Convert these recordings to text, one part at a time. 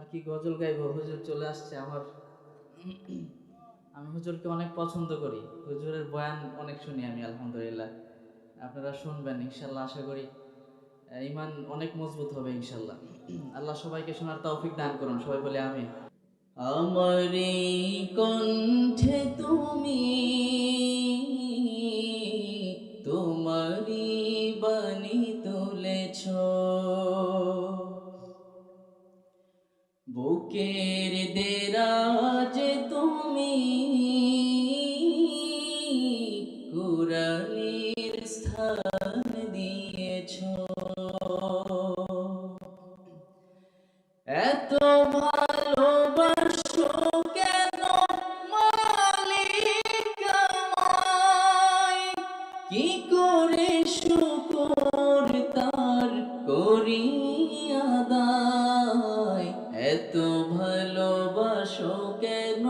আর কি গজল গাইবো? হুজুর চলে আসছে আমার। আমি হুজুরকে অনেক পছন্দ করি। হুজুরের বয়ান অনেক শুনি আমি, আলহামদুলিল্লাহ। আপনারা শুনবেন, ইনশাল্লাহ আশা করি ইমান অনেক মজবুত হবে, ইনশাল্লাহ। আল্লাহ সবাইকে শোনার তৌফিক দান করুন, সবাই বলে আমি আমার কণ্ঠে তুমি বুকের দেরাজে তুমি কুরানির স্থান দিয়েছ। এত ভালোবাসো কেন মালিক কি করে ভালোবাসো কেন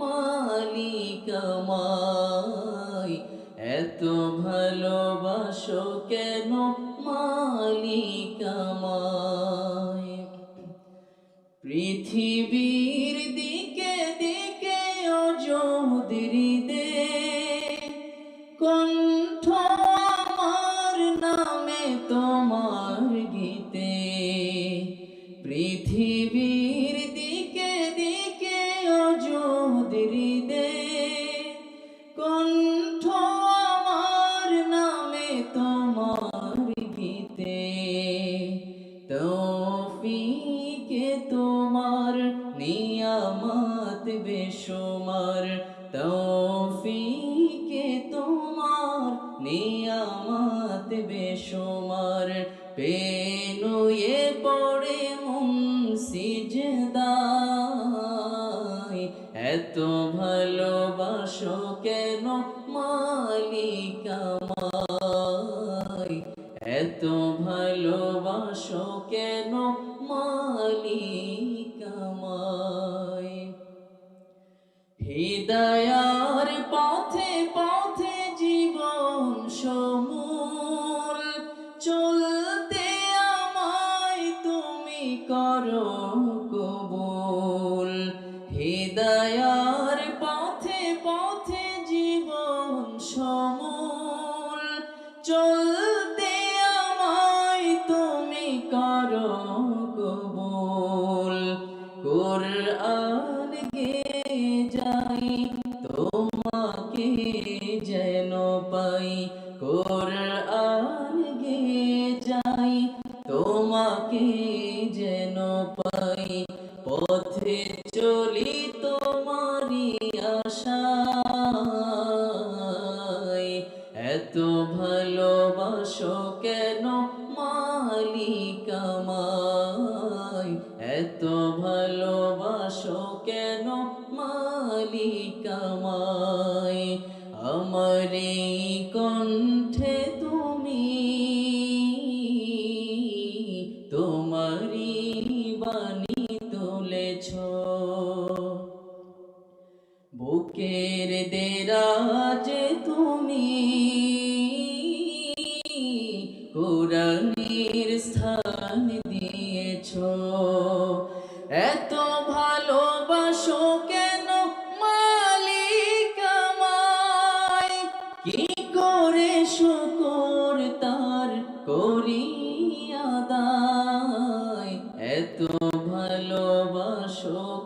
মালিক আমায় এত ভালোবাসো কেন মালিক আমায় পৃথিবীর দিকে দিকে অযোধরি তোমার গীতে তৌফিকে তোমার নিয়ামত বেশুমার। তৌফিকে তোমার নিয়ামত বেশুমার। পেনুয়ে পড়ে মুন্সিজদাই এত ভালোবাসো কেন মালিক আমায় এত ভালোবাসো কেন মালিক আমায়? হৃদয়ার পথে পথে জীবন সমূল, চলতে আমায় তুমি করো কবুল। হৃদয়ার পথে পথে জীবন সমূল তোমাকে যেন পাই, কোরআন গে যাই, তোমাকে যেন পাই, পথে চলি তোমারি আশায়। এত ভালোবাসো কেন মালিক আমায়? এত ভালোবাসো কেন মালিক আমায় আমার এই কণ্ঠে তুমি তোমারি বাণী তুলেছ। বুকের দেরাজে তুমি, কোরআনের স্থান দিয়েছ। এত ভালোবাসো